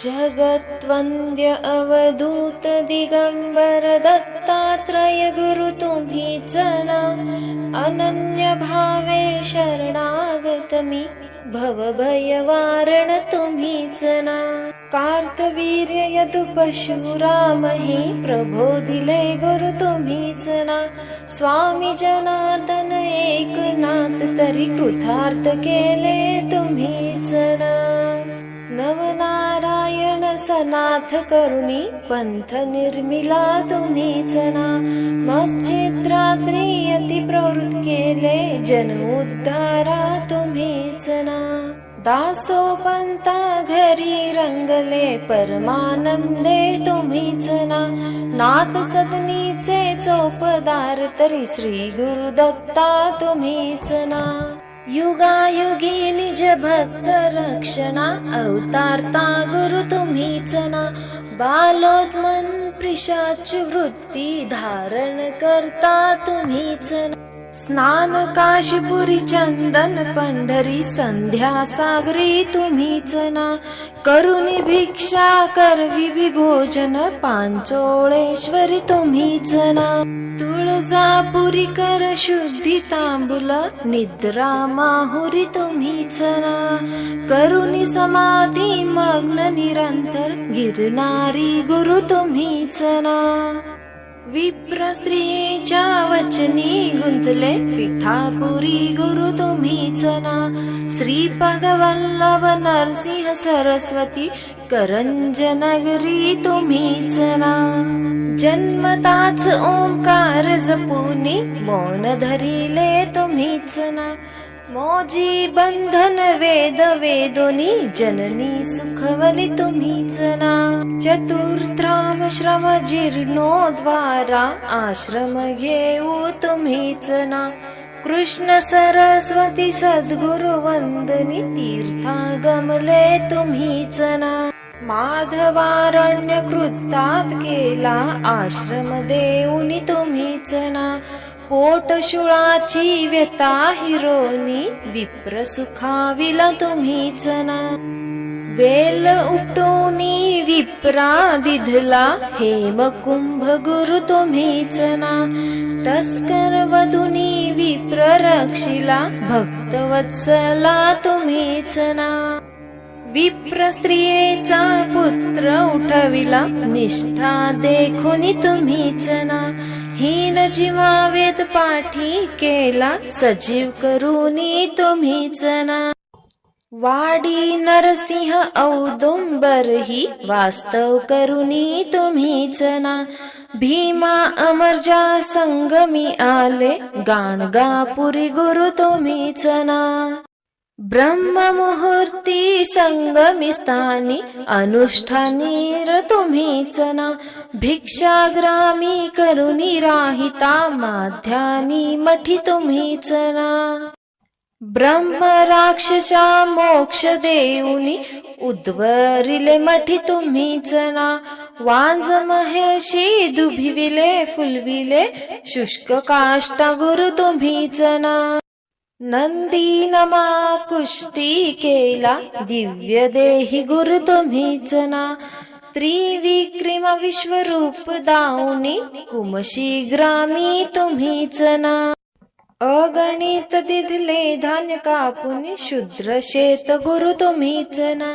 जगद्वन्द्य अवधूतदिगम्बर दत्तात्रय गुरु तु च अनन्यभावे शरणागतमि भवभयवारण भवभयवारणतु जना। कार्तवीर्य यदु पशुरामहि प्रबोधिले गुरु तुम्बी जना। ना स्वामी जनातन एकनाथ तर्हि कृतार्थ केले तु जना। नवनारायण सनाथ करुणी पंथ निर्मिला तुम्हीच ना मस्जिद रात्री अति प्रवृत्त केले जन उद्धारा तुम्हीच ना दासो पंता घरी रंगले परमानंदे तुम्हीच ना नाथ सदनीचे चोपदार तरी श्री गुरुदत्ता तुम्हीच ना युगायुगी निज भक्त रक्षणा अवतारता गुरु तुम्हीच ना बालोत्मन प्रिशाची वृत्ती धारण करता तुम्हीच ना स्नान काशीपुरी चंदन पंढरी संध्या सागरी तुम्हीच ना करुणी भिक्षा करवी विभोजन पांचोळेश्वरी तुम्हीच ना तुळजापुरी कर शुद्धी तांबुल निद्रा माहुरी तुम्हीच ना करुणी समाधी मग्न निरंतर गिरणारी गुरु तुम्हीच ना विप्र स्त्रियेच्या वचनी गुंतले पिठापुरी गुरु तुम्हीच ना श्रीपद वल्लभ नरसिंह सरस्वती तुम्हीच ना जन्मताच ओंकार जपुनी मौन धरिले तुम्हीच ना मोजी बंधन वेद वेदोनी जननी सुखवली तुम्हीच ना चतुर्थाम श्रम जीर्णो द्वारा आश्रम घेऊ तुम्हीच ना कृष्ण सरस्वती सद्गुरु वंदनी तीर्था गमले तुम्हीच ना माधवारण्य केला आश्रम देऊनी तुम्हीच ना पोटशुळाची व्यथा हिरोनी विप्र सुखाविला तुम्हीच ना वेल उपटोनी विप्रा दिधला हेम कुंभ गुरु तुम्हीच ना तस्कर वधुनी विप्र रक्षिला भक्त वत्सला तुम्हीच ना विप्र स्त्रियेचा पुत्र उठविला. निष्ठा देखून तुम्हीच ना हीन जीवा वेद पाठी केला. सजीव करूनी तुम्हीच ना वाडी नरसिंह औदुंबर ही वास्तव करुनी तुम्हीच ना भीमा अमरजा संगमी आले. गाणगापुरी गुरु तुम्हीच ना ब्रह्म मुहूर्ती अनुष्ठानीर अनुष्ठानी तुम्हीच ना भिक्षाग्रामी करुणी राहिता माध्यानी मठी तुम्हीच ना ब्रह्म राक्षसा मोक्ष देऊनी उद्वरिले मठी तुम्हीच ना वांज महेशी दुभिविले फुलविले शुष्क काष्टा गुरु तुम्हीच ना नंदी नमा कुस्ती केला दिव्य देही गुरु तुम्हीच ना त्रिविक्रिम विश्वरूप दाऊनी कुमशी ग्रामी तुम्हीच ना अगणित दिदले धान्य कापुनी शुद्र शेत गुरु तुम्हीच ना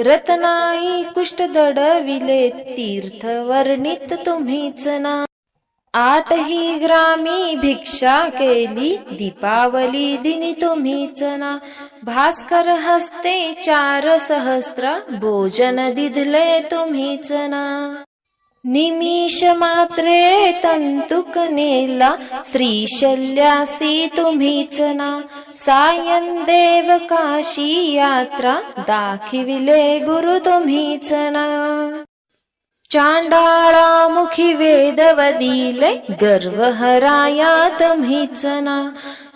रत्नाई कुष्ठ दडविले तीर्थ वर्णित तुम्हीच ना आठही ग्रामी भिक्षा केली दीपावली दिनी तुम्हीच ना भास्कर हस्ते चार सहस्त्र भोजन दिधले तुम्हीच ना निमिष मात्रे तंतुक नेला श्रीशल्यासी तुम्हीच ना सायन देव काशी यात्रा दाखिविले गुरु तुम्हीच ना चांडाळा मुखी वेद गर्व हराया तुम्हीच ना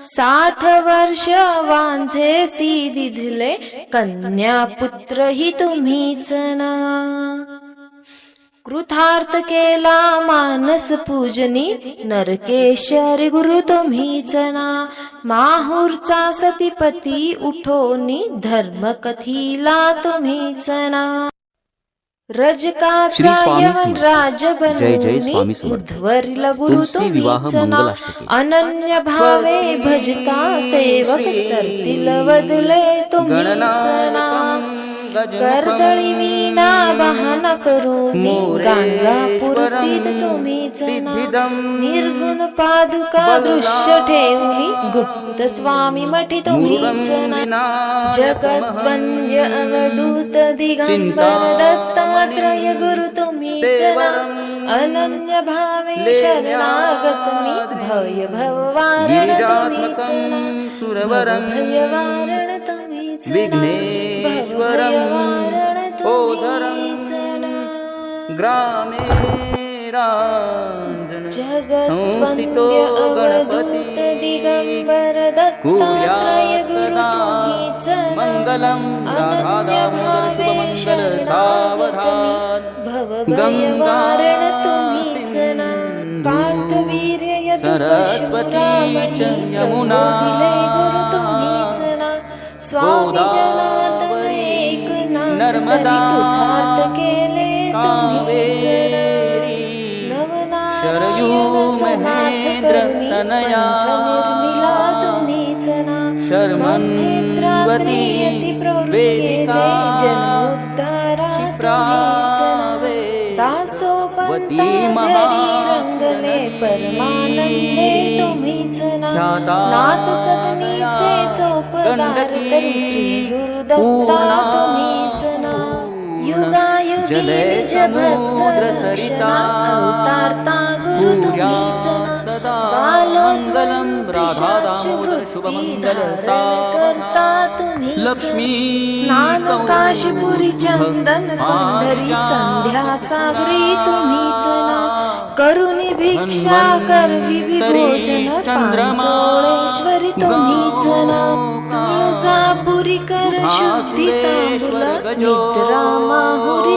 साठ वर्ष वांझे सी दिधले कन्या पुत्र ही तुम्हीच ना कृथार्थ केला मानस पूजनी नरकेश्वर गुरु तुम्हीच ना माहूरचा सतीपती उठोनी धर्म कथीला तुम्हीच ना श्री स्वामी. राज जय जय स्वामी समर्थ. तुलसी विवाह मंगलाष्टके. अनन्य भावे भजता सेवक तरतील वदले तुम्हीच ना कर्दळी विना वाहन करून गाणगापूर स्थित तुम्हीच निर्गुण पादुका दृश्य ठेवणी गुप्त स्वामी मठी तुम्हीच ना जगद्वंद्य अवधूत दिगंबर दत्तात्रय गुरु तुम्हीच ना अनन्य भावे शरणागत मी भय भववारण तुम्हीच भय वारण तुम्हीच ना गोधरं च ग्रामे रासितो गणपति दिवम् वरद कुयाय गदा च मङ्गलं रादावराद् भव गङ्गारणतासि जन कार्तवीर्य सरस्वती च यमुना। कृतार्थ केले तनया. निर्मिला तुम्हीच ना मश्चित्रात्री यती प्रवृत्ती वेदिका. जनोद्धारा तुम्हीच ना दासोपंता रंगले परमानंदे तुम्हीच ना नाथ सदनीचे चोपदार तरी श्री गुरुदत्ता तुम्हीच निज भक्त रक्षणा अवतारता बालोत्मंगलम वृषाच वृत्ती धारण करता तुम्हीच लक्ष्मी स्नान काशीपुरी चंदन पंढरी संध्या सागरी तुम्हीच ना करुणी भिक्षा करवी विभोजन पांचोळेश्वरी तुम्हीच ना तुळजापुरी कर शुद्धी तांबुल निद्रा माहुरी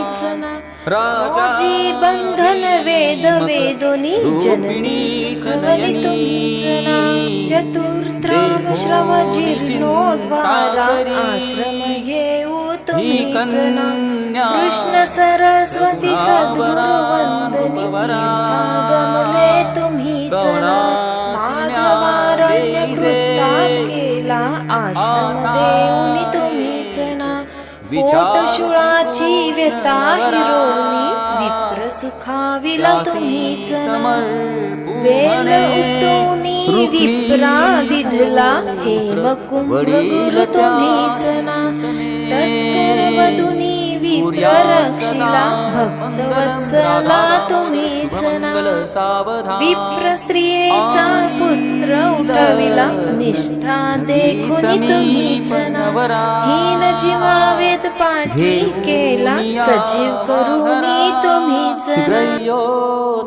राजा बंधन वेद वेदोनी जननी सुखवली तुम्हीच ना चतुर्त्राम श्रम जीर्णोद्वारा आश्रम घेऊ तुम्हीच ना कृष्ण सरस्वती सद्गुरु वंदनी गमले तुम्हीच ना माधवारण्य कृतात केला आश्रम देऊनी ुराजी व्यता हिरोमि विप्रसुखा विलखमि च मु वेली विप्रा दिधला हेमकुंभ गुरु तुम्हीच ना तस्कर मधुर विप्र रक्षिला भक्तवत्सला तुम्हीच ना विप्र स्त्रियेचा पुत्र उठविला. निष्ठा देखुनी तुम्हीच ना हीन जीवा वेद पाठी केला. सजीव करुनी तुम्हीच ना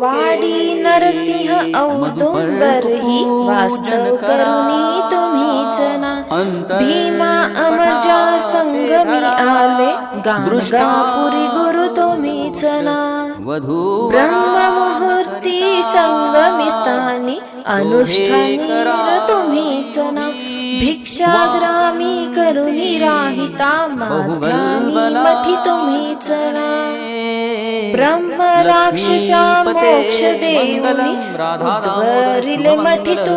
वाडी नरसिंह औदुंबर ही वास्तव करुणी तुम्हीच वाचना भीमा अमरजा संगमी आले गापुरी गुरु च ना ब्रह्म मुहूर्ती संगमी स्थानी अनुष्ठानी रतो मीचना भिक्षाग्रामी करुणी राहिता माध्यामी मठितो मीचना ब्रह्म राक्षसा मोक्षदेवनि राक्षसाक्ष देवल मठितु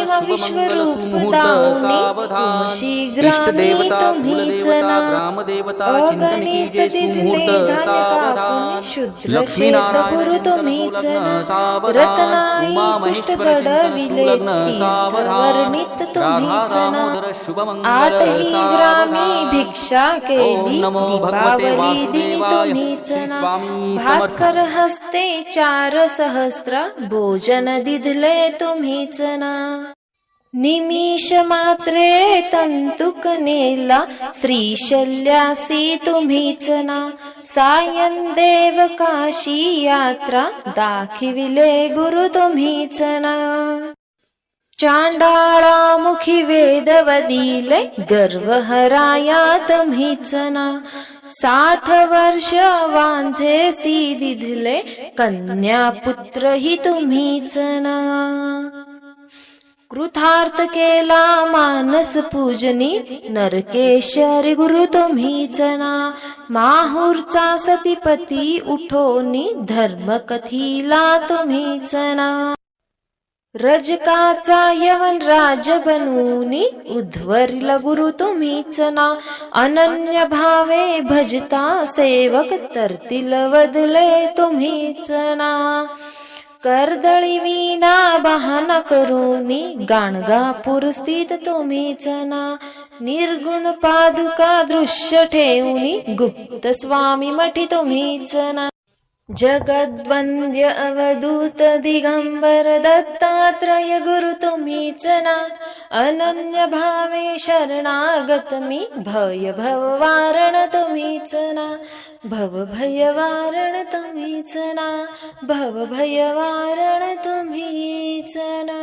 विश्वरूप दाऊनी शीघ्रामी तुम्हीच ना ग्रामदेवता चिंतन अगणित सुमुहूर्त धान्य शुद्र गुरु तुम्हीच रत्नाई पुष्ट वर्णित तुम्हीच आठही ग्रामी. भिक्षा केली। नमो दीपावली दिनी. तुम्हीच श्री ना स्वामी भास्कर हस्ते चार सहस्त्र। भोजन दिधले तुम्हीच ना निमिष मात्रे तंतुक नेला श्रीशल्यासी तुम्हीच ना सायन देव काशी यात्रा दाखविले गुरु तुम्हीच ना चांडाळा मुखी वेद वदिले गर्व हराया तुम्हीच ना साठ वर्ष वांझे सी दिधले कन्या पुत्र ही तुम्हीच ना कृतार्थ केला मानस पूजनी नरकेशरी गुरु तुम्हीच ना माहूरचा सतीपती उठोनी धर्म कथीला तुम्हीच ना रजकाचा यवन राज बनूनी उध्वरिला गुरु तुम्हीच ना अनन्य भावे भजता सेवक तरतील वदले तुम्हीच ना कर्दळी विना बहाना करूनी गाणगापूर स्थित तुम्हीच ना निर्गुण पादुका दृश्य ठेवूनी गुप्त स्वामी मठी तुम्हीच ना जगद्वन्द्य अवधूत दिगंबर दत्तात्रय गुरु तुम्हीच ना अनन्य भावे शरणागत मी भय भव वारण तुम्हीच ना भव भय वारण तुम्हीच ना भव वारण तुम्हीच ना.